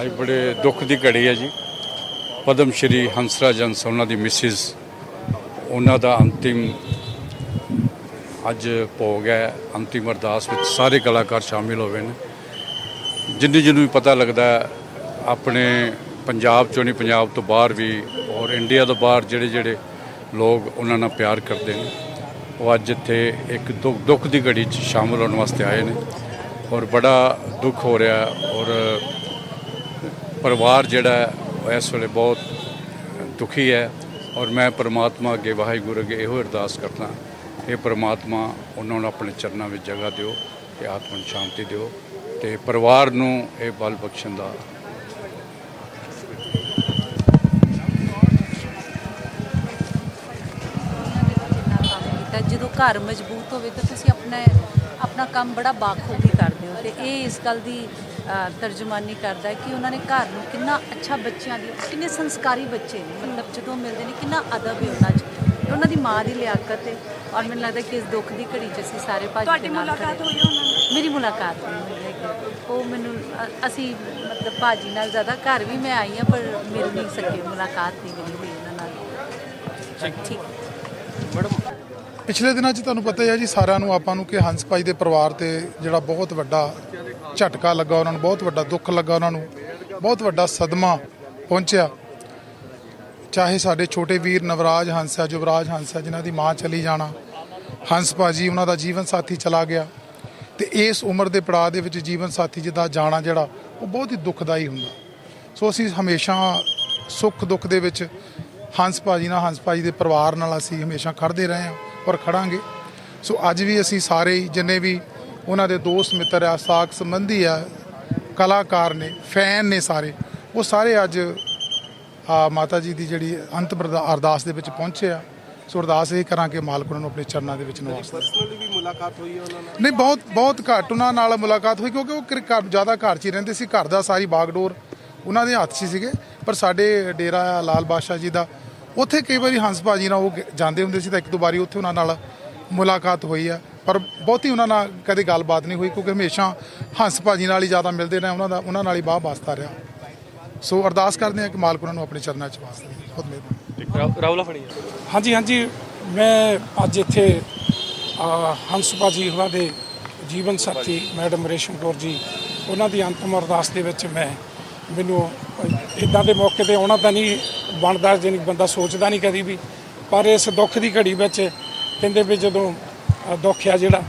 ਅੱਜ ਬੜੇ ਦੁੱਖ ਦੀ ਘੜੀ ਹੈ ਜੀ। ਪਦਮ ਸ਼੍ਰੀ ਹੰਸਰਾਜ ਹੰਸ ਉਹਨਾਂ ਦੀ ਮਿਸਿਸ, ਉਹਨਾਂ ਦਾ ਅੰਤਿਮ ਅੱਜ ਭੋਗ ਹੈ। ਅੰਤਿਮ ਅਰਦਾਸ ਵਿੱਚ ਸਾਰੇ ਕਲਾਕਾਰ ਸ਼ਾਮਿਲ ਹੋਏ ਨੇ। ਜਿੰਨੀ ਜਿਹਨੂੰ ਵੀ ਪਤਾ ਲੱਗਦਾ ਆਪਣੇ ਪੰਜਾਬ ਚੋਂ ਨਹੀਂ, ਪੰਜਾਬ ਤੋਂ ਬਾਹਰ ਵੀ ਔਰ ਇੰਡੀਆ ਤੋਂ ਬਾਹਰ ਜਿਹੜੇ ਜਿਹੜੇ ਲੋਕ ਉਹਨਾਂ ਨਾਲ ਪਿਆਰ ਕਰਦੇ ਨੇ, ਉਹ ਅੱਜ ਇੱਥੇ ਇੱਕ ਦੁੱਖ ਦੁੱਖ ਦੀ ਘੜੀ 'ਚ ਸ਼ਾਮਲ ਹੋਣ ਵਾਸਤੇ ਆਏ ਨੇ। ਔਰ ਬੜਾ ਦੁੱਖ ਹੋ ਰਿਹਾ ਔਰ ਪਰਿਵਾਰ ਜਿਹੜਾ ਇਸ ਵੇਲੇ ਬਹੁਤ ਦੁਖੀ ਹੈ ਔਰ ਮੈਂ ਪਰਮਾਤਮਾ ਅੱਗੇ, ਵਾਹਿਗੁਰੂ ਅੱਗੇ ਇਹੋ ਅਰਦਾਸ ਕਰਦਾ ਕਿ ਪਰਮਾਤਮਾ, ਉਹਨਾਂ ਨੂੰ ਆਪਣੇ ਚਰਨਾਂ ਵਿੱਚ ਜਗ੍ਹਾ ਦਿਓ, ਤੇ ਆਤਮਨ ਸ਼ਾਂਤੀ ਦਿਓ, ਤੇ ਪਰਿਵਾਰ ਨੂੰ ਇਹ ਬਲ ਬਖਸ਼ਣ ਦਾ ਜਦੋਂ ਘਰ ਮਜ਼ਬੂਤ ਹੋਵੇ ਤਾਂ ਤੁਸੀਂ ਆਪਣਾ ਆਪਣਾ ਕੰਮ ਬੜਾ ਬਾਖੂਬੀ ਕਰ ਕਰਦੇ ਹੋ ਤੇ ਇਹ ਇਸ ਗੱਲ ਦੀ ਤਰਜਮਾਨੀ ਕਰਦਾ ਹੈ ਕਿ ਉਹਨਾਂ ਨੇ ਘਰ ਨੂੰ ਕਿੰਨਾ ਅੱਛਾ ਬੱਚਿਆਂ ਦੀ ਕਿੰਨੇ ਸੰਸਕਾਰੀ ਬੱਚੇ ਨੇ ਮਤਲਬ ਜਦੋਂ ਮਿਲਦੇ ਨੇ ਕਿੰਨਾ ਅਦਬ ਹੈ ਉਹਨਾਂ 'ਚ। ਉਹਨਾਂ ਦੀ ਮਾਂ ਦੀ ਲਿਆਕਤ ਹੈ ਔਰ ਮੈਨੂੰ ਲੱਗਦਾ ਕਿ ਇਸ ਦੁੱਖ ਦੀ ਘੜੀ 'ਚ ਅਸੀਂ ਸਾਰੇ ਭਾਜੀ ਤੁਹਾਡੀ ਮੁਲਾਕਾਤ। ਹੋਈ ਉਹਨਾਂ ਨਾਲ? ਮੇਰੀ ਮੁਲਾਕਾਤ ਨਹੀਂ ਹੋਈ ਹੈਗੀ ਉਹ ਮੈਨੂੰ ਅਸੀਂ ਮਤਲਬ ਭਾਜੀ ਨਾਲ ਜ਼ਿਆਦਾ ਘਰ ਵੀ ਮੈਂ ਆਈ ਹਾਂ ਪਰ ਮੇਰੀ ਨਹੀਂ ਸਕੀ ਮੁਲਾਕਾਤ ਨਹੀਂ ਮੇਰੀ ਹੋਈ ਉਹਨਾਂ ਨਾਲ। ਠੀਕ। ਪਿਛਲੇ ਦਿਨਾਂ 'ਚ ਤੁਹਾਨੂੰ ਪਤਾ ਹੀ ਹੈ ਜੀ, ਸਾਰਿਆਂ ਨੂੰ ਆਪਾਂ ਨੂੰ ਕਿ ਹੰਸ ਭਾਈ ਦੇ ਪਰਿਵਾਰ ਤੇ ਜਿਹੜਾ ਬਹੁਤ ਵੱਡਾ ਝਟਕਾ ਲੱਗਾ ਉਹਨਾਂ ਨੂੰ, ਬਹੁਤ ਵੱਡਾ ਦੁੱਖ ਲੱਗਾ ਉਹਨਾਂ ਨੂੰ, ਬਹੁਤ ਵੱਡਾ ਸਦਮਾ ਪਹੁੰਚਿਆ। ਚਾਹੇ ਸਾਡੇ ਛੋਟੇ ਵੀਰ ਨਵਰਾਜ ਹੰਸ ਹੈ, ਯੁਵਰਾਜ ਹੰਸ ਹੈ, ਜਿਨ੍ਹਾਂ ਦੀ ਮਾਂ ਚਲੀ ਜਾਣਾ, ਹੰਸ ਭਾਜੀ ਉਹਨਾਂ ਦਾ ਜੀਵਨ ਸਾਥੀ ਚਲਾ ਗਿਆ ਤੇ ਇਸ ਉਮਰ ਦੇ ਪੜਾਅ ਦੇ ਵਿੱਚ ਜੀਵਨ ਸਾਥੀ ਜਿਹਦਾ ਜਾਣਾ ਜਿਹੜਾ, ਉਹ ਬਹੁਤ ਹੀ ਦੁਖਦਾਈ ਹੁੰਦਾ। ਸੋ ਅਸੀਂ ਹਮੇਸ਼ਾ ਸੁੱਖ ਦੁੱਖ ਦੇ ਵਿੱਚ ਹੰਸ ਭਾਜੀ ਨਾਲ, ਹੰਸ ਭਾਜੀ ਦੇ ਪਰਿਵਾਰ ਨਾਲ ਅਸੀਂ ਹਮੇਸ਼ਾ ਖੜਦੇ ਰਹੇ ਹਾਂ। ਔਰ ਖੜਾਂਗੇ। ਸੋ ਅੱਜ ਵੀ ਅਸੀਂ ਸਾਰੇ ਜਿੰਨੇ ਵੀ ਉਹਨਾਂ ਦੇ ਦੋਸਤ ਮਿੱਤਰ ਆ ਸਾਕ ਸੰਬੰਧੀ ਆ ਕਲਾਕਾਰ ਨੇ ਫੈਨ ਨੇ ਸਾਰੇ ਉਹ ਸਾਰੇ ਅੱਜ ਆ ਮਾਤਾ ਜੀ ਦੀ ਜਿਹੜੀ ਅੰਤ ਅਰਦਾਸ ਦੇ ਵਿੱਚ ਪਹੁੰਚੇ ਆ। ਸੋ ਅਰਦਾਸ ਇਹ ਕਰਾਂ ਕਿ ਮਾਲਕ ਉਹਨਾਂ ਨੂੰ ਆਪਣੇ ਚਰਨਾਂ ਦੇ ਵਿੱਚ ਨਿਵਾਸ ਦੇ ਪਰਸਨਲੀ ਵੀ ਮੁਲਾਕਾਤ ਹੋਈ ਹੈ ਉਹਨਾਂ ਨਾਲ? ਨਹੀਂ ਬਹੁਤ ਬਹੁਤ ਘੱਟ ਉਹਨਾਂ ਨਾਲ ਮੁਲਾਕਾਤ ਹੋਈ ਕਿਉਂਕਿ ਉਹ ਜ਼ਿਆਦਾ ਘਰ 'ਚ ਹੀ ਰਹਿੰਦੇ ਸੀ। ਘਰ ਦਾ ਸਾਰੀ ਬਾਗਡੋਰ ਉਹਨਾਂ ਦੇ ਹੱਥ 'ਚ ਸੀਗੇ। ਪਰ ਸਾਡੇ ਡੇਰਾ ਲਾਲ ਬਾਦਸ਼ਾਹ ਜੀ ਦਾ ਉੱਥੇ ਕਈ ਵਾਰੀ ਹੰਸ ਭਾਜੀ ਨਾਲ ਉਹ ਜਾਂਦੇ ਹੁੰਦੇ ਸੀ ਤਾਂ ਇੱਕ ਦੋ ਵਾਰੀ ਉੱਥੇ ਉਹਨਾਂ ਨਾਲ ਮੁਲਾਕਾਤ ਹੋਈ ਆ। ਪਰ ਬਹੁਤੀ ਉਹਨਾਂ ਨਾਲ ਕਦੇ ਗੱਲਬਾਤ ਨਹੀਂ ਹੋਈ ਕਿਉਂਕਿ ਹਮੇਸ਼ਾ ਹੰਸ ਭਾਜੀ ਨਾਲ ਹੀ ਜ਼ਿਆਦਾ ਮਿਲਦੇ ਰਹੇ ਉਹਨਾਂ ਦਾ ਉਹਨਾਂ ਨਾਲ ਹੀ ਬਾਹ ਵਾਸਤਾ ਰਿਹਾ। ਸੋ ਅਰਦਾਸ ਕਰਦੇ ਹਾਂ ਕਿ ਮਾਲਕ ਉਹਨਾਂ ਨੂੰ ਆਪਣੇ ਚਰਨਾਂ 'ਚ ਵਾਸ ਦੇ ਖੁਦ ਮਿਹਰਬਾਨ। ਰਾਹੁਲਾ ਫੜੀ ਹਾਂਜੀ ਹਾਂਜੀ। ਮੈਂ ਅੱਜ ਇੱਥੇ ਹੰਸ ਬਾਜੀ ਹੋਰਾਂ ਦੇ ਜੀਵਨ ਸਾਥੀ ਮੈਡਮ ਰੇਸ਼ਮ ਕੌਰ ਜੀ ਉਹਨਾਂ ਦੀ ਅੰਤਮ ਅਰਦਾਸ ਦੇ ਵਿੱਚ ਮੈਂ ਮੈਨੂੰ ਇਦਾਂ ਦੇ ਮੌਕੇ ਤੇ ਆਉਣਾ ਤਾਂ ਨਹੀਂ ਬਣਦਾ ਜੇ ਬੰਦਾ ਸੋਚਦਾ ਨਹੀਂ ਕਦੀ ਵੀ। ਪਰ ਇਸ ਦੁੱਖ ਦੀ ਘੜੀ ਵਿੱਚ ਕਹਿੰਦੇ ਵੀ ਜਦੋਂ ਦੁੱਖ ਆ ਜਿਹੜਾ,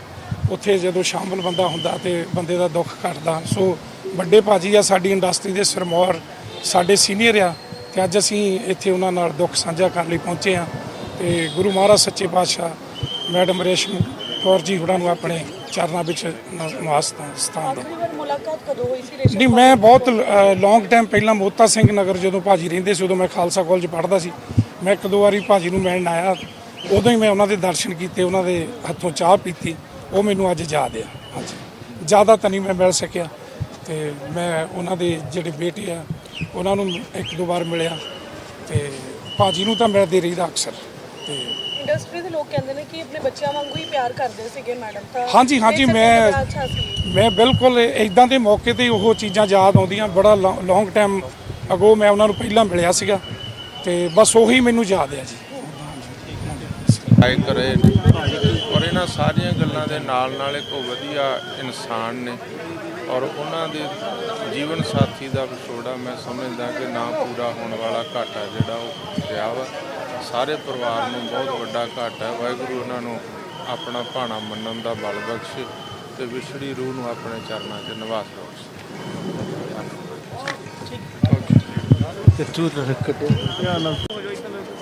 ਉੱਥੇ ਜਦੋਂ ਸ਼ਾਮਲ ਬੰਦਾ ਹੁੰਦਾ ਤੇ ਬੰਦੇ ਦਾ ਦੁੱਖ ਘਟਦਾ। ਸੋ ਵੱਡੇ ਭਾਜੀ ਆ, ਸਾਡੀ ਇੰਡਸਟਰੀ ਦੇ ਸਰਮੌਰ ਸਾਡੇ ਸੀਨੀਅਰ ਆ ਤੇ ਅੱਜ ਅਸੀਂ ਇੱਥੇ ਉਹਨਾਂ ਨਾਲ ਦੁੱਖ ਸਾਂਝਾ ਕਰਨ ਲਈ ਪਹੁੰਚੇ ਆ ਤੇ ਗੁਰੂ ਮਹਾਰਾਜ ਸੱਚੇ ਪਾਤਸ਼ਾਹ ਮੈਡਮ ਰੇਸ਼ਮ ਕੌਰ ਜੀ ਹੁਣਾਂ ਨੂੰ ਆਪਣੇ ਚਰਨਾਂ ਵਿੱਚ ਨ- ਨਿਵਾਸ ਸਥਾਨ- ਸਥਾਨ ਦੇ ਮੁਲਾਕਾਤ ਕਦੋਂ ਹੋਈ ਸੀ? ਰੇਸ਼ਮ ਨਹੀਂ ਮੈਂ ਬਹੁਤ ਲੌਂਗ ਟਾਈਮ ਪਹਿਲਾਂ ਮੋਤਾ ਸਿੰਘ ਨਗਰ ਜਦੋਂ ਭਾਜੀ ਰਹਿੰਦੇ ਸੀ ਉਦੋਂ ਮੈਂ ਖਾਲਸਾ ਕਾਲਜ ਪੜ੍ਹਦਾ ਸੀ। ਮੈਂ ਇੱਕ ਦੋ ਵਾਰੀ ਭਾਜੀ ਨੂੰ ਮਿਲਣ ਆਇਆ। ਉਦੋਂ ਹੀ ਮੈਂ ਉਹਨਾਂ ਦੇ ਦਰਸ਼ਨ ਕੀਤੇ ਉਹਨਾਂ ਦੇ ਹੱਥੋਂ ਚਾਹ ਪੀਤੀ। ਉਹ ਮੈਨੂੰ ਅੱਜ ਯਾਦ ਆ। ਹਾਂਜੀ। ਜ਼ਿਆਦਾ ਤਾਂ ਨਹੀਂ ਮੈਂ ਮਿਲ ਸਕਿਆ। ਤੇ ਮੈਂ ਉਹਨਾਂ ਦੇ ਜਿਹੜੇ ਬੇਟੇ ਆ ਉਹਨਾਂ ਨੂੰ ਇੱਕ ਦੋ ਵਾਰ ਮਿਲਿਆ। ਤੇ ਭਾਜੀ ਨੂੰ ਤਾਂ ਮਿਲਦੇ ਰਹੀਦਾ ਅਕਸਰ। ਤੇ ਇੰਡਸਟਰੀ ਦੇ ਲੋਕ ਕਹਿੰਦੇ ਨੇ ਕਿ ਆਪਣੇ ਬੱਚਿਆਂ ਵਾਂਗੂ ਹੀ ਪਿਆਰ ਕਰਦੇ ਸੀਗੇ ਮੈਡਮ ਤਾਂ ਹਾਂਜੀ, ਹਾਂਜੀ, ਮੈਂ- ਮੈਂ ਬਿਲਕੁਲ ਇਦਾਂ ਦੇ ਮੌਕੇ ਤੇ ਉਹ ਚੀਜ਼ਾਂ ਯਾਦ ਆਉਂਦੀਆਂ, ਬੜਾ ਲੌਂਗ ਟਾਈਮ ਅਗੋ ਮੈਂ ਉਹਨਾਂ ਨੂੰ ਪਹਿਲਾਂ ਮਿਲਿਆ ਸੀਗਾ ਤੇ ਬਸ ਉਹੀ ਮੈਨੂੰ ਯਾਦ ਆ ਜੀ। ਆਏ ਕਰੇ ਔਰ ਇਹਨਾਂ ਸਾਰੀਆਂ ਗੱਲਾਂ ਦੇ ਨਾਲ ਨਾਲ ਇੱਕ ਉਹ ਵਧੀਆ ਇਨਸਾਨ ਨੇ ਔਰ ਉਹਨਾਂ ਦੇ ਜੀਵਨ ਸਾਥੀ ਦਾ ਵਿਛੋੜਾ ਮੈਂ ਸਮਝਦਾ ਕਿ ਨਾ ਪੂਰਾ ਹੋਣ ਵਾਲਾ ਘਾਟਾ ਜਿਹੜਾ ਉਹ ਪਿਆ ਵਾ, ਸਾਰੇ ਪਰਿਵਾਰ ਨੂੰ ਬਹੁਤ ਵੱਡਾ ਘਾਟਾ ਹੈ। ਵਾਹਿਗੁਰੂ ਉਹਨਾਂ ਨੂੰ ਆਪਣਾ ਭਾਣਾ ਮੰਨਣ ਦਾ ਬਲ ਬਖਸ਼ੇ। ਤੇ ਵਿਛੜੀ ਰੂਹ ਨੂੰ ਆਪਣੇ ਚਰਨਾਂ 'ਚ ਨਿਵਾਸ ਬਖਸ਼ੇ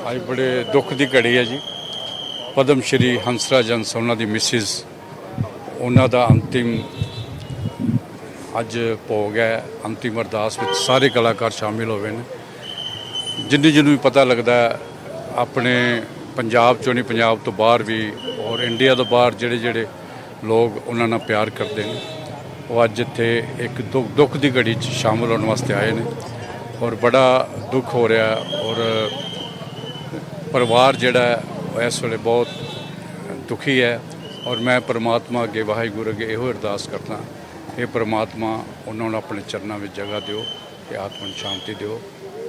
ਅੱਜ ਬੜੇ ਦੁੱਖ ਦੀ ਘੜੀ ਹੈ ਜੀ। ਪਦਮ ਸ਼੍ਰੀ ਹੰਸਰਾਜ ਹੰਸ ਉਹਨਾਂ ਦੀ ਮਿਸਿਸ ਉਹਨਾਂ ਦਾ ਅੰਤਿਮ ਅੱਜ ਭੋਗ ਹੈ ਅੰਤਿਮ ਅਰਦਾਸ ਵਿੱਚ ਸਾਰੇ ਕਲਾਕਾਰ ਸ਼ਾਮਿਲ ਹੋਏ ਨੇ। ਜਿੰਨੀ ਜਿਹਨੂੰ ਵੀ ਪਤਾ ਲੱਗਦਾ ਆਪਣੇ ਪੰਜਾਬ ਚੋਂ ਨਹੀਂ ਪੰਜਾਬ ਤੋਂ ਬਾਹਰ ਵੀ ਔਰ ਇੰਡੀਆ ਤੋਂ ਬਾਹਰ ਜਿਹੜੇ ਜਿਹੜੇ ਲੋਕ ਉਹਨਾਂ ਨਾਲ ਪਿਆਰ ਕਰਦੇ ਨੇ। ਉਹ ਅੱਜ ਇੱਥੇ ਇੱਕ ਦੁੱਖ ਦੁੱਖ ਦੀ ਘੜੀ 'ਚ ਸ਼ਾਮਲ ਹੋਣ ਵਾਸਤੇ ਆਏ ਨੇ। ਔਰ ਬੜਾ ਦੁੱਖ ਹੋ ਰਿਹਾ ਔਰ ਪਰਿਵਾਰ ਜਿਹੜਾ ਇਸ ਵੇਲੇ ਬਹੁਤ ਦੁਖੀ ਹੈ। ਔਰ ਮੈਂ ਪਰਮਾਤਮਾ ਅੱਗੇ, ਵਾਹਿਗੁਰੂ ਅੱਗੇ ਇਹੋ ਅਰਦਾਸ ਕਰਦਾ ਇਹ ਪਰਮਾਤਮਾ, ਉਹਨਾਂ ਨੂੰ ਆਪਣੇ ਚਰਨਾਂ ਵਿੱਚ ਜਗ੍ਹਾ ਦਿਓ ਤੇ ਆਤਮਨ ਸ਼ਾਂਤੀ ਦਿਓ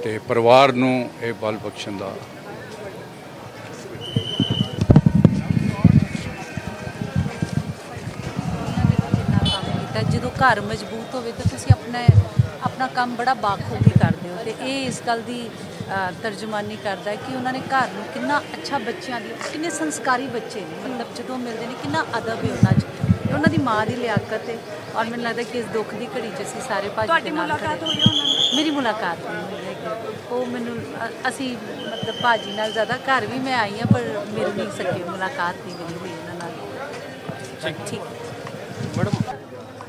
ਤੇ ਪਰਿਵਾਰ ਨੂੰ ਇਹ ਬਲ ਬਖਸ਼ਣ ਦਾ ਘਰ ਮਜ਼ਬੂਤ ਹੋਵੇ ਤਾਂ ਤੁਸੀਂ ਆਪਣਾ ਆਪਣਾ ਕੰਮ ਬੜਾ ਬਾਖੂਬੀ ਕਰਦੇ ਹੋ ਤੇ ਇਹ ਇਸ ਗੱਲ ਦੀ ਤਰਜਮਾਨੀ ਕਰਦਾ ਹੈ ਕਿ ਉਹਨਾਂ ਨੇ ਘਰ ਨੂੰ ਕਿੰਨਾ ਅੱਛਾ ਬੱਚਿਆਂ ਦੀ ਕਿੰਨੇ ਸੰਸਕਾਰੀ ਬੱਚੇ ਨੇ ਮਤਲਬ ਜਦੋਂ ਮਿਲਦੇ ਨੇ ਕਿੰਨਾ ਅਦਬ ਹੈ ਉਹਨਾਂ 'ਚ। ਉਹਨਾਂ ਦੀ ਮਾਂ ਦੀ ਲਿਆਕਤ ਹੈ ਔਰ ਮੈਨੂੰ ਲੱਗਦਾ ਕਿ ਇਸ ਦੁੱਖ ਦੀ ਘੜੀ 'ਚ ਅਸੀਂ ਸਾਰੇ ਭਾਜੀ ਤੁਹਾਡੀ ਦੇ ਨਾਲ ਮੁਲਾਕਾਤ। ਹੋਈ ਉਹਨਾਂ ਨਾਲ? ਮੇਰੀ ਮੁਲਾਕਾਤ ਨਹੀਂ ਹੋਈ ਹੈਗੀ ਉਹ ਮੈਨੂੰ ਅਸੀਂ ਮਤਲਬ ਭਾਜੀ ਨਾਲ ਜ਼ਿਆਦਾ ਘਰ ਵੀ ਮੈਂ ਆਈ ਹਾਂ ਪਰ ਮਿਲ ਨਹੀਂ ਸਕੀ ਮੁਲਾਕਾਤ ਨਹੀਂ ਮੇਰੀ ਹੋਈ ਉਹਨਾਂ ਨਾਲ। ਠੀਕ।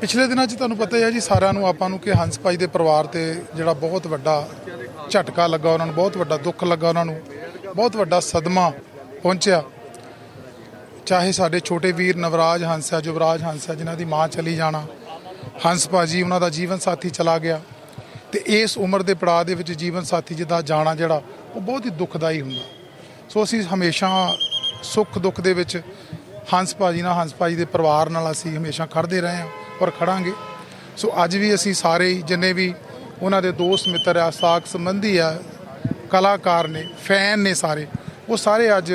ਪਿਛਲੇ ਦਿਨਾਂ 'ਚ ਤੁਹਾਨੂੰ ਪਤਾ ਹੀ ਹੈ ਜੀ, ਸਾਰਿਆਂ ਨੂੰ ਆਪਾਂ ਨੂੰ ਕਿ ਹੰਸ ਭਾਈ ਦੇ ਪਰਿਵਾਰ ਤੇ ਜਿਹੜਾ ਬਹੁਤ ਵੱਡਾ ਝਟਕਾ ਲੱਗਾ ਉਹਨਾਂ ਨੂੰ, ਬਹੁਤ ਵੱਡਾ ਦੁੱਖ ਲੱਗਾ ਉਹਨਾਂ ਨੂੰ, ਬਹੁਤ ਵੱਡਾ ਸਦਮਾ ਪਹੁੰਚਿਆ। ਚਾਹੇ ਸਾਡੇ ਛੋਟੇ ਵੀਰ ਨਵਰਾਜ ਹੰਸ ਹੈ ਯੁਵਰਾਜ ਹੰਸ ਹੈ, ਜਿਨ੍ਹਾਂ ਦੀ ਮਾਂ ਚਲੀ ਜਾਣਾ, ਹੰਸ ਭਾਜੀ ਉਹਨਾਂ ਦਾ ਜੀਵਨ ਸਾਥੀ ਚਲਾ ਗਿਆ ਤੇ ਇਸ ਉਮਰ ਦੇ ਪੜਾਅ ਦੇ ਵਿੱਚ ਜੀਵਨ ਸਾਥੀ ਜਿਹਦਾ ਜਾਣਾ ਜਿਹੜਾ, ਉਹ ਬਹੁਤ ਹੀ ਦੁਖਦਾਈ ਹੁੰਦਾ। ਸੋ ਅਸੀਂ ਹਮੇਸ਼ਾ ਸੁੱਖ ਦੁੱਖ ਦੇ ਵਿੱਚ ਹੰਸ ਭਾਜੀ ਨਾਲ, ਹੰਸ ਭਾਜੀ ਦੇ ਪਰਿਵਾਰ ਨਾਲ ਅਸੀਂ ਹਮੇਸ਼ਾ ਖੜਦੇ ਰਹੇ ਹਾਂ। ਔਰ ਖੜਾਂਗੇ। ਸੋ ਅੱਜ ਵੀ ਅਸੀਂ ਸਾਰੇ ਜਿੰਨੇ ਵੀ ਉਹਨਾਂ ਦੇ ਦੋਸਤ ਮਿੱਤਰ ਆ ਸਾਕ ਸੰਬੰਧੀ ਆ ਕਲਾਕਾਰ ਨੇ ਫੈਨ ਨੇ ਸਾਰੇ ਉਹ ਸਾਰੇ ਅੱਜ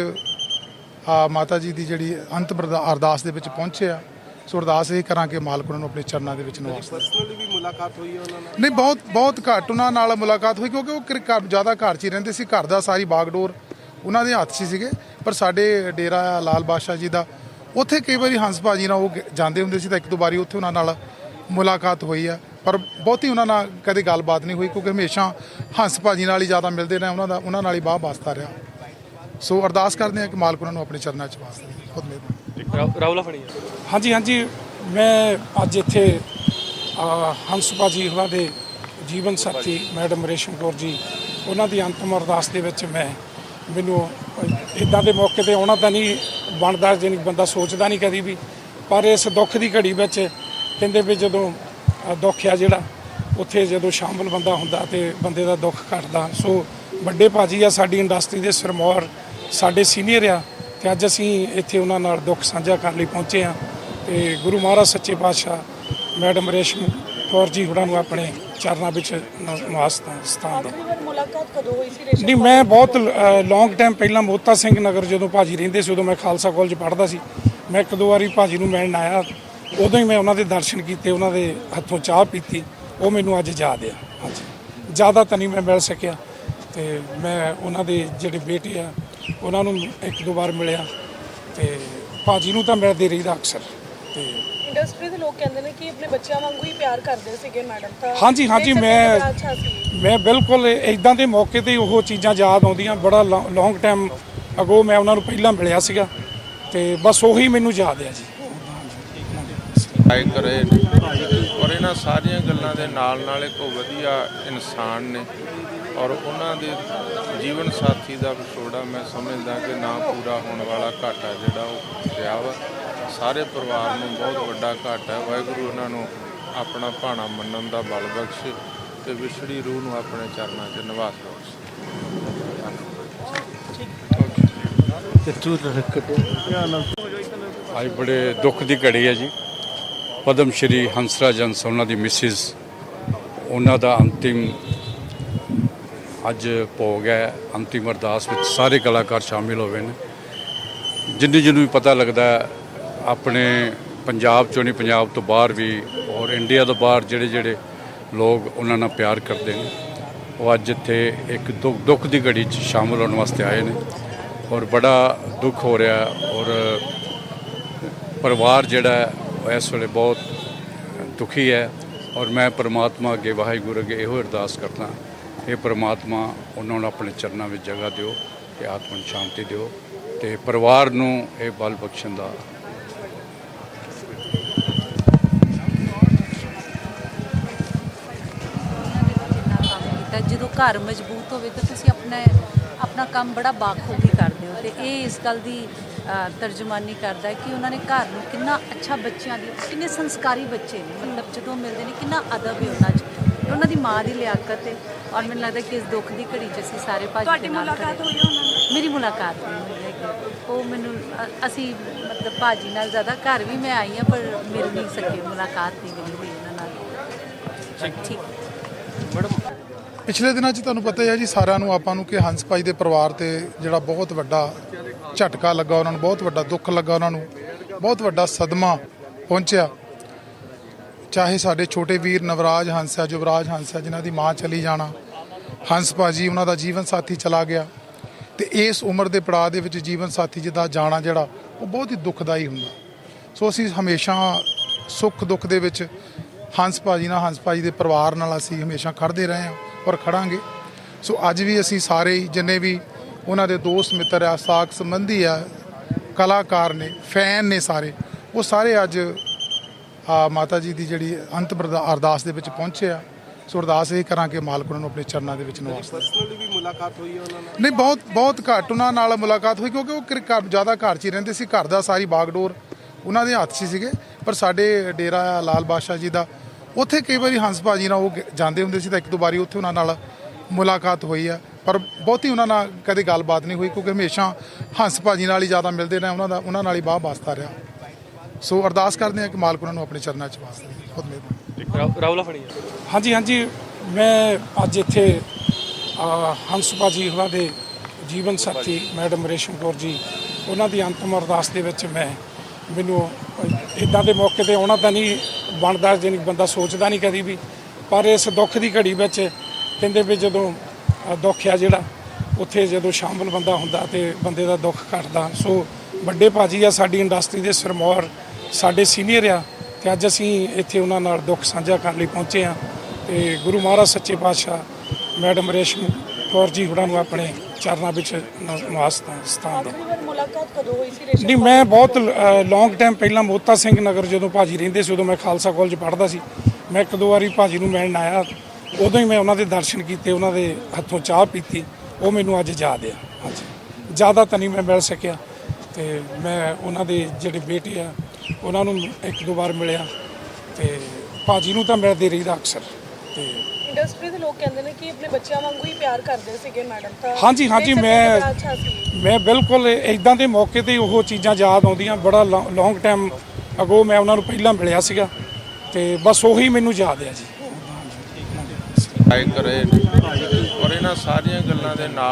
ਆ ਮਾਤਾ ਜੀ ਦੀ ਜਿਹੜੀ ਅੰਤ ਬਰਦਾ- ਅਰਦਾਸ ਦੇ ਵਿੱਚ ਪਹੁੰਚੇ ਆ। ਸੋ ਅਰਦਾਸ ਇਹ ਕਰਾਂ ਕਿ ਮਾਲਕ ਉਹਨਾਂ ਨੂੰ ਆਪਣੇ ਚਰਨਾਂ ਦੇ ਵਿੱਚ ਨਿਵਾਸ ਦੇ ਪਰਸਨਲੀ ਵੀ ਮੁਲਾਕਾਤ ਹੋਈ ਹੈ ਉਹਨਾਂ ਨਾਲ? ਨਹੀਂ ਬਹੁਤ ਬਹੁਤ ਘੱਟ ਉਹਨਾਂ ਨਾਲ ਮੁਲਾਕਾਤ ਹੋਈ ਕਿਉਂਕਿ ਉਹ ਜ਼ਿਆਦਾ ਘਰ 'ਚ ਹੀ ਰਹਿੰਦੇ ਸੀ ਘਰ ਦਾ ਸਾਰੀ ਬਾਗਡੋਰ ਉਹਨਾਂ ਦੇ ਹੱਥ 'ਚ ਸੀਗੇ। ਪਰ ਸਾਡੇ ਡੇਰਾ ਲਾਲ ਬਾਦਸ਼ਾਹ ਜੀ ਦਾ ਉੱਥੇ ਕਈ ਵਾਰੀ ਹੰਸ ਭਾਜੀ ਨਾਲ ਉਹ ਜਾਂਦੇ ਹੁੰਦੇ ਸੀ ਤਾਂ ਇੱਕ ਦੋ ਵਾਰੀ ਉੱਥੇ ਉਹਨਾਂ ਨਾਲ ਮੁਲਾਕਾਤ ਹੋਈ ਆ। ਪਰ ਬਹੁਤੀ ਉਹਨਾਂ ਨਾਲ ਕਦੇ ਗੱਲਬਾਤ ਨਹੀਂ ਹੋਈ ਕਿਉਂਕਿ ਹਮੇਸ਼ਾ ਹੰਸ ਭਾਜੀ ਨਾਲ ਹੀ ਜ਼ਿਆਦਾ ਮਿਲਦੇ ਰਹੇ ਉਹਨਾਂ ਦਾ ਉਹਨਾਂ ਨਾਲ ਹੀ ਬਾਹ ਵਾਸਤਾ ਰਿਹਾ। ਸੋ ਅਰਦਾਸ ਕਰਦੇ ਆ ਕਿ ਮਾਲਕ ਉਹਨਾਂ ਨੂੰ ਆਪਣੇ ਚਰਨਾਂ 'ਚ ਵਾਸਤੇ ਬਹੁਤ ਮਿਹਰਬਾਨੀ। ਰਾਹੁਲਾ ਫੜੀ ਹਾਂਜੀ ਹਾਂਜੀ। ਮੈਂ ਅੱਜ ਇੱਥੇ ਹੰਸ ਭਾਜੀ ਉਹਨਾਂ ਦੇ ਜੀਵਨ ਸਾਥੀ ਮੈਡਮ ਰੇਸ਼ਮ ਕੌਰ ਜੀ ਉਹਨਾਂ ਦੀ ਅੰਤਮ ਅਰਦਾਸ ਦੇ ਵਿੱਚ ਮੈਂ ਮੈਨੂੰ ਇਦਾਂ ਦੇ ਮੌਕੇ ਤੇ ਆਉਣਾ ਤਾਂ ਨਹੀਂ ਬਣਦਾ ਜੇ ਬੰਦਾ ਸੋਚਦਾ ਨਹੀਂ ਕਦੀ ਵੀ। ਪਰ ਇਸ ਦੁੱਖ ਦੀ ਘੜੀ ਵਿੱਚ ਕਹਿੰਦੇ ਵੀ ਜਦੋਂ ਦੁੱਖ ਆ ਜਿਹੜਾ, ਉੱਥੇ ਜਦੋਂ ਸ਼ਾਮਲ ਬੰਦਾ ਹੁੰਦਾ ਤੇ ਬੰਦੇ ਦਾ ਦੁੱਖ ਘਟਦਾ। ਸੋ ਵੱਡੇ ਭਾਜੀ ਆ, ਸਾਡੀ ਇੰਡਸਟਰੀ ਦੇ ਸਰਮੌਰ ਸਾਡੇ ਸੀਨੀਅਰ ਆ ਤੇ ਅੱਜ ਅਸੀਂ ਇੱਥੇ ਉਹਨਾਂ ਨਾਲ ਦੁੱਖ ਸਾਂਝਾ ਕਰਨ ਲਈ ਪਹੁੰਚੇ ਆ ਤੇ ਗੁਰੂ ਮਹਾਰਾਜ ਸੱਚੇ ਪਾਤਸ਼ਾਹ ਮੈਡਮ ਰੇਸ਼ਮ ਕੌਰ ਜੀ ਹੁਣਾਂ ਨੂੰ ਆਪਣੇ ਚਰਨਾਂ ਵਿੱਚ ਨ- ਨਿਵਾਸ ਸਥਾਨ- ਮੁਲਾਕਾਤ ਕਦੋਂ ਹੋਈ ਸੀ? ਰੇਸ਼ਮ ਨਹੀਂ ਮੈਂ ਬਹੁਤ ਲੌਂਗ ਟਾਈਮ ਪਹਿਲਾਂ ਮੋਤਾ ਸਿੰਘ ਨਗਰ ਜਦੋਂ ਭਾਜੀ ਰਹਿੰਦੇ ਸੀ ਉਦੋਂ ਮੈਂ ਖਾਲਸਾ ਕਾਲਜ ਪੜ੍ਹਦਾ ਸੀ। ਮੈਂ ਇੱਕ ਦੋ ਵਾਰੀ ਭਾਜੀ ਨੂੰ ਮਿਲਣ ਆਇਆ। ਉਦੋਂ ਹੀ ਮੈਂ ਉਹਨਾਂ ਦੇ ਦਰਸ਼ਨ ਕੀਤੇ ਉਹਨਾਂ ਦੇ ਹੱਥੋਂ ਚਾਹ ਪੀਤੀ। ਉਹ ਮੈਨੂੰ ਅੱਜ ਯਾਦ ਆ। ਹਾਂਜੀ। ਜ਼ਿਆਦਾ ਤਾਂ ਨਹੀਂ ਮੈਂ ਮਿਲ ਸਕਿਆ। ਤੇ ਮੈਂ ਉਹਨਾਂ ਦੇ ਜਿਹੜੇ ਬੇਟੇ ਆ ਉਹਨਾਂ ਨੂੰ ਇੱਕ ਦੋ ਵਾਰ ਮਿਲਿਆ। ਤੇ ਭਾਜੀ ਨੂੰ ਤਾਂ ਮਿਲਦੇ ਰਹੀਦਾ ਅਕਸਰ। ਤੇ ਇੰਡਸਟਰੀ ਦੇ ਲੋਕ ਕਹਿੰਦੇ ਨੇ ਕਿ ਆਪਣੇ ਬੱਚਿਆਂ ਵਾਂਗੂ ਹੀ ਪਿਆਰ ਕਰਦੇ ਸੀਗੇ ਮੈਡਮ ਤਾਂ ਹਾਂਜੀ, ਹਾਂਜੀ, ਮੈਂ- ਬੜਾ ਅੱਛਾ ਸੀ। ਮੈਂ ਬਿਲਕੁਲ ਇਦਾਂ ਦੇ ਮੌਕੇ ਤੇ ਉਹ ਚੀਜ਼ਾਂ ਯਾਦ ਆਉਂਦੀਆਂ, ਬੜਾ ਲੌਂਗ ਟਾਈਮ ਅਗੋ ਮੈਂ ਉਹਨਾਂ ਨੂੰ ਪਹਿਲਾਂ ਮਿਲਿਆ ਸੀਗਾ ਤੇ ਬਸ ਉਹੀ ਮੈਨੂੰ ਯਾਦ ਆ ਜੀ। ਆਏ ਕਰੇ ਨੇ। ਔਰ ਇਹਨਾਂ ਸਾਰੀਆਂ ਗੱਲਾਂ ਦੇ ਨਾਲ ਨਾਲ ਇੱਕ ਵਧੀਆ ਇਨਸਾਨ ਨੇ ਔਰ ਉਹਨਾਂ ਦੇ ਜੀਵਨ ਸਾਥੀ ਦਾ ਵਿਛੋੜਾ ਮੈਂ ਸਮਝਦਾ ਕਿ ਨਾ ਪੂਰਾ ਹੋਣ ਵਾਲਾ ਘਾਟਾ ਜਿਹੜਾ ਉਹ ਪਿਆ ਵਾ, ਸਾਰੇ ਪਰਿਵਾਰ ਨੂੰ ਬਹੁਤ ਵੱਡਾ ਘਾਟਾ ਹੈ। ਵਾਹਿਗੁਰੂ ਉਹਨਾਂ ਨੂੰ ਆਪਣਾ ਭਾਣਾ ਮੰਨਣ ਦਾ ਬਲ ਬਖਸ਼ੇ। ਤੇ ਵਿਛੜੀ ਰੂਹ ਨੂੰ ਆਪਣੇ ਚਰਨਾਂ 'ਚ ਨਿਵਾਸ ਬਖਸ਼ੇ ਅੱਜ ਬੜੇ ਦੁੱਖ ਦੀ ਘੜੀ ਹੈ ਜੀ। ਪਦਮ ਸ਼੍ਰੀ ਹੰਸਰਾਜ ਹੰਸ ਉਹਨਾਂ ਦੀ ਮਿਸਿਸ ਉਹਨਾਂ ਦਾ ਅੰਤਿਮ ਅੱਜ ਭੋਗ ਹੈ। ਅੰਤਿਮ ਅਰਦਾਸ ਵਿੱਚ ਸਾਰੇ ਕਲਾਕਾਰ ਸ਼ਾਮਿਲ ਹੋਏ ਨੇ। ਜਿੰਨੀ ਜਿਹਨੂੰ ਵੀ ਪਤਾ ਲੱਗਦਾ ਹੈ, ਆਪਣੇ ਪੰਜਾਬ ਚੋਂ ਨਹੀਂ ਪੰਜਾਬ ਤੋਂ ਬਾਹਰ ਵੀ ਔਰ ਇੰਡੀਆ ਤੋਂ ਬਾਹਰ ਜਿਹੜੇ ਜਿਹੜੇ ਲੋਕ ਉਹਨਾਂ ਨਾਲ ਪਿਆਰ ਕਰਦੇ ਨੇ। ਉਹ ਅੱਜ ਇੱਥੇ ਇੱਕ ਦੁੱਖ ਦੁੱਖ ਦੀ ਘੜੀ 'ਚ ਸ਼ਾਮਲ ਹੋਣ ਵਾਸਤੇ ਆਏ ਨੇ। ਔਰ ਬੜਾ ਦੁੱਖ ਹੋ ਰਿਹਾ ਔਰ ਪਰਿਵਾਰ ਜਿਹੜਾ ਇਸ ਵੇਲੇ ਬਹੁਤ ਦੁਖੀ ਹੈ। ਔਰ ਮੈਂ ਪਰਮਾਤਮਾ ਅੱਗੇ, ਵਾਹਿਗੁਰੂ ਅੱਗੇ ਇਹੋ ਅਰਦਾਸ ਕਰਦਾ ਇਹ ਪਰਮਾਤਮਾ, ਉਹਨਾਂ ਨੂੰ ਆਪਣੇ ਚਰਨਾਂ ਵਿੱਚ ਜਗ੍ਹਾ ਦਿਓ ਤੇ ਆਤਮਨ ਸ਼ਾਂਤੀ ਦਿਓ ਤੇ ਪਰਿਵਾਰ ਨੂੰ ਇਹ ਬਲ ਬਖਸ਼ਣ ਦਾ ਘਰ ਮਜ਼ਬੂਤ ਹੋਵੇ ਤਾਂ ਤੁਸੀਂ ਆਪਣਾ ਆਪਣਾ ਕੰਮ ਬੜਾ ਬਾਖੂਬੀ ਕਰਦੇ ਹੋ ਤੇ ਇਹ ਇਸ ਗੱਲ ਦੀ ਤਰਜਮਾਨੀ ਕਰਦਾ ਹੈ ਕਿ ਉਹਨਾਂ ਨੇ ਘਰ ਨੂੰ ਕਿੰਨਾ ਅੱਛਾ ਬੱਚਿਆਂ ਦੀ ਕਿੰਨੇ ਸੰਸਕਾਰੀ ਬੱਚੇ ਨੇ ਮਤਲਬ ਜਦੋਂ ਮਿਲਦੇ ਨੇ ਕਿੰਨਾ ਅਦਬ ਹੈ ਉਹਨਾਂ 'ਚ। ਉਹਨਾਂ ਦੀ ਮਾਂ ਦੀ ਲਿਆਕਤ ਹੈ ਔਰ ਮੈਨੂੰ ਲੱਗਦਾ ਕਿ ਇਸ ਦੁੱਖ ਦੀ ਘੜੀ 'ਚ ਅਸੀਂ ਸਾਰੇ ਭਾਜੀ ਤੁਹਾਡੀ ਨਾਲ ਮੁਲਾਕਾਤ। ਹੋਈ ਉਹਨਾਂ ਨਾਲ? ਮੇਰੀ ਮੁਲਾਕਾਤ ਨਹੀਂ ਹੋਈ ਹੈਗੀ ਉਹ ਮੈਨੂੰ ਅਸੀਂ ਮਤਲਬ ਭਾਜੀ ਨਾਲ ਜ਼ਿਆਦਾ ਘਰ ਵੀ ਮੈਂ ਆਈ ਹਾਂ ਪਰ ਮਿਲ ਨਹੀਂ ਸਕੀ ਮੁਲਾਕਾਤ ਨਹੀਂ ਮੇਰੀ ਹੋਈ ਠੀਕ। ਪਿਛਲੇ ਦਿਨਾਂ 'ਚ ਤੁਹਾਨੂੰ ਪਤਾ ਹੀ ਹੈ ਜੀ, ਸਾਰਿਆਂ ਨੂੰ ਆਪਾਂ ਨੂੰ ਕਿ ਹੰਸ ਭਾਈ ਦੇ ਪਰਿਵਾਰ ਤੇ ਜਿਹੜਾ ਬਹੁਤ ਵੱਡਾ ਝਟਕਾ ਲੱਗਾ ਉਹਨਾਂ ਨੂੰ, ਬਹੁਤ ਵੱਡਾ ਦੁੱਖ ਲੱਗਾ ਉਹਨਾਂ ਨੂੰ, ਬਹੁਤ ਵੱਡਾ ਸਦਮਾ ਪਹੁੰਚਿਆ। ਚਾਹੇ ਸਾਡੇ ਛੋਟੇ ਵੀਰ ਨਵਰਾਜ ਹੰਸ ਹੈ ਯੁਵਰਾਜ ਹੰਸ ਹੈ ਜਿਨ੍ਹਾਂ ਦੀ ਮਾਂ ਚਲੀ ਜਾਣਾ, ਹੰਸ ਭਾਜੀ ਉਹਨਾਂ ਦਾ ਜੀਵਨ ਸਾਥੀ ਚਲਾ ਗਿਆ ਤੇ ਇਸ ਉਮਰ ਦੇ ਪੜਾਅ ਦੇ ਵਿੱਚ ਜੀਵਨ ਸਾਥੀ ਜਿਹਦਾ ਜਾਣਾ ਜਿਹੜਾ, ਉਹ ਬਹੁਤ ਹੀ ਦੁਖਦਾਈ ਹੁੰਦਾ। ਸੋ ਅਸੀਂ ਹਮੇਸ਼ਾ ਸੁੱਖ ਦੁੱਖ ਦੇ ਵਿੱਚ ਹੰਸ ਭਾਜੀ ਨਾਲ, ਹੰਸ ਭਾਜੀ ਦੇ ਪਰਿਵਾਰ ਨਾਲ ਅਸੀਂ ਹਮੇਸ਼ਾ ਖੜਦੇ ਰਹੇ ਹਾਂ। ਔਰ ਖੜਾਂਗੇ। ਸੋ ਅੱਜ ਵੀ ਅਸੀਂ ਸਾਰੇ ਜਿੰਨੇ ਵੀ ਉਹਨਾਂ ਦੇ ਦੋਸਤ ਮਿੱਤਰ ਆ ਸਾਕ ਸੰਬੰਧੀ ਆ ਕਲਾਕਾਰ ਨੇ ਫੈਨ ਨੇ ਸਾਰੇ ਉਹ ਸਾਰੇ ਅੱਜ ਆ ਮਾਤਾ ਜੀ ਦੀ ਜਿਹੜੀ ਅੰਤ ਅਰਦਾਸ ਦੇ ਵਿੱਚ ਪਹੁੰਚੇ ਆ। ਸੋ ਅਰਦਾਸ ਇਹ ਕਰਾਂ ਕਿ ਮਾਲਕ ਉਹਨਾਂ ਨੂੰ ਆਪਣੇ ਚਰਨਾਂ ਦੇ ਵਿੱਚ ਨਿਵਾਸ ਦੇ ਪਰਸਨਲੀ ਵੀ ਮੁਲਾਕਾਤ ਹੋਈ ਹੈ ਉਹਨਾਂ ਨਾਲ? ਨਹੀਂ ਬਹੁਤ ਬਹੁਤ ਘੱਟ ਉਹਨਾਂ ਨਾਲ ਮੁਲਾਕਾਤ ਹੋਈ ਕਿਉਂਕਿ ਉਹ ਘਰ- ਜ਼ਿਆਦਾ ਘਰ 'ਚ ਹੀ ਰਹਿੰਦੇ ਸੀ। ਘਰ ਦਾ ਸਾਰੀ ਬਾਗਡੋਰ ਉਹਨਾਂ ਦੇ ਹੱਥ 'ਚ ਸੀਗੇ। ਪਰ ਸਾਡੇ ਡੇਰਾ ਲਾਲ ਬਾਦਸ਼ਾਹ ਜੀ ਦਾ ਉੱਥੇ ਕਈ ਵਾਰੀ ਹੰਸ ਭਾਜੀ ਨਾਲ ਉਹ ਜਾਂਦੇ ਹੁੰਦੇ ਸੀ ਤਾਂ ਇੱਕ ਦੋ ਵਾਰੀ ਉੱਥੇ ਉਹਨਾਂ ਨਾਲ ਮੁਲਾਕਾਤ ਹੋਈ ਆ। ਪਰ ਬਹੁਤੀ ਉਹਨਾਂ ਨਾਲ ਕਦੇ ਗੱਲਬਾਤ ਨਹੀਂ ਹੋਈ ਕਿਉਂਕਿ ਹਮੇਸ਼ਾ ਹੰਸ ਭਾਜੀ ਨਾਲ ਹੀ ਜ਼ਿਆਦਾ ਮਿਲਦੇ ਰਹੇ ਉਹਨਾਂ ਦਾ ਉਹਨਾਂ ਨਾਲ ਹੀ ਬਾਹ ਵਾਸਤਾ ਰਿਹਾ। ਸੋ ਅਰਦਾਸ ਕਰਦੇ ਆ ਕਿ ਮਾਲਕ ਉਹਨਾਂ ਨੂੰ ਆਪਣੇ ਚਰਨਾਂ 'ਚ ਵਾਸਤੇ ਬਹੁਤ ਮਿਹਰਬਾਨੀ। ਰਾਹੁਲਾ ਫੜੀ ਹਾਂਜੀ ਹਾਂਜੀ। ਮੈਂ ਅੱਜ ਇੱਥੇ ਹੰਸ ਭਾਜੀ ਉਹਨਾਂ ਦੇ ਜੀਵਨ ਸਾਥੀ ਮੈਡਮ ਰੇਸ਼ਮ ਕੌਰ ਜੀ ਉਹਨਾਂ ਦੀ ਅੰਤਮ ਅਰਦਾਸ ਦੇ ਵਿੱਚ ਮੈਂ ਮੈਨੂੰ ਇਦਾਂ ਦੇ ਮੌਕੇ ਤੇ ਆਉਣਾ ਤਾਂ ਨਹੀਂ ਬਣਦਾ ਜਿਨ ਬੰਦਾ ਸੋਚਦਾ ਨਹੀਂ ਕਦੀ ਵੀ। ਪਰ ਇਸ ਦੁੱਖ ਦੀ ਘੜੀ ਵਿੱਚ ਕਹਿੰਦੇ ਵੀ ਜਦੋਂ ਦੁੱਖ ਆ ਜਿਹੜਾ, ਉੱਥੇ ਜਦੋਂ ਸ਼ਾਮਲ ਬੰਦਾ ਹੁੰਦਾ ਤੇ ਬੰਦੇ ਦਾ ਦੁੱਖ ਘਟਦਾ। ਸੋ ਵੱਡੇ ਭਾਜੀ ਆ, ਸਾਡੀ ਇੰਡਸਟਰੀ ਦੇ ਸਰਮੌਰ ਸਾਡੇ ਸੀਨੀਅਰ ਆ ਤੇ ਅੱਜ ਅਸੀਂ ਇੱਥੇ ਉਹਨਾਂ ਨਾਲ ਦੁੱਖ ਸਾਂਝਾ ਕਰਨ ਲਈ ਪਹੁੰਚੇ ਆ। ਤੇ ਗੁਰੂ ਮਹਾਰਾਜ, ਸੱਚੇ ਪਾਤਸ਼ਾਹ, ਮੈਡਮ ਰੇਸ਼ਮ ਕੌਰ ਜੀ ਹੁਣਾਂ ਨੂੰ ਆਪਣੇ ਚਰਨਾਂ ਵਿੱਚ ਨ- ਨਿਵਾਸ ਸਥਾਨ- ਸਥਾਨ ਦੇ ਆਖਰੀ ਵਾਰ ਮੁਲਾਕਾਤ ਕਦੋਂ ਹੋਈ ਸੀ ਰੇਸ਼ਮ ਨਹੀਂ ਮੈਂ ਬਹੁਤ ਲੌਂਗ ਟਾਈਮ ਪਹਿਲਾਂ ਮੋਤਾ ਸਿੰਘ ਨਗਰ ਜਦੋਂ ਭਾਜੀ ਰਹਿੰਦੇ ਸੀ ਉਦੋਂ ਮੈਂ ਖਾਲਸਾ ਕਾਲਜ ਪੜ੍ਹਦਾ ਸੀ। ਮੈਂ ਇੱਕ ਦੋ ਵਾਰੀ ਭਾਜੀ ਨੂੰ ਮਿਲਣ ਆਇਆ। ਉਦੋਂ ਹੀ ਮੈਂ ਉਹਨਾਂ ਦੇ ਦਰਸ਼ਨ ਕੀਤੇ ਉਹਨਾਂ ਦੇ ਹੱਥੋਂ ਚਾਹ ਪੀਤੀ। ਉਹ ਮੈਨੂੰ ਅੱਜ ਯਾਦ ਆ ਜ਼ਿਆਦਾ ਤਾਂ ਨਹੀਂ ਮੈਂ ਮਿਲ ਸਕਿਆ। ਤੇ ਮੈਂ ਉਹਨਾਂ ਦੇ ਜਿਹੜੇ ਬੇਟੇ ਆ ਉਹਨਾਂ ਨੂੰ ਇੱਕ ਦੋ ਵਾਰ ਮਿਲਿਆ। ਤੇ ਭਾਜੀ ਨੂੰ ਤਾਂ ਮਿਲਦੇ ਰਹੀਦਾ ਅਕਸਰ। ਤੇ ਇੰਡਸਟਰੀ ਦੇ ਲੋਕ ਕਹਿੰਦੇ ਨੇ ਕਿ ਆਪਣੇ ਬੱਚਿਆਂ ਵਾਂਗੂ ਹੀ ਪਿਆਰ ਕਰਦੇ ਸੀਗੇ ਮੈਡਮ ਤਾਂ ਹਾਂਜੀ, ਹਾਂਜੀ, ਮੈਂ- ਮੈਂ ਬਿਲਕੁਲ ਇਦਾਂ ਦੇ ਮੌਕੇ ਤੇ ਉਹ ਚੀਜ਼ਾਂ ਯਾਦ ਆਉਂਦੀਆਂ ਬੜਾ ਲੌਂਗ ਟਾਈਮ ਅਗੋ ਮੈਂ ਉਹਨਾਂ ਨੂੰ ਪਹਿਲਾਂ ਮਿਲਿਆ ਸੀਗਾ ਤੇ ਬਸ ਉਹੀ ਮੈਨੂੰ ਯਾਦ ਆ ਜੀ। ਰਹੇ ਨੇ ਔਰ ਇਹਨਾਂ ਸਾਰੀਆਂ ਗੱਲਾਂ ਦੇ ਨਾਲ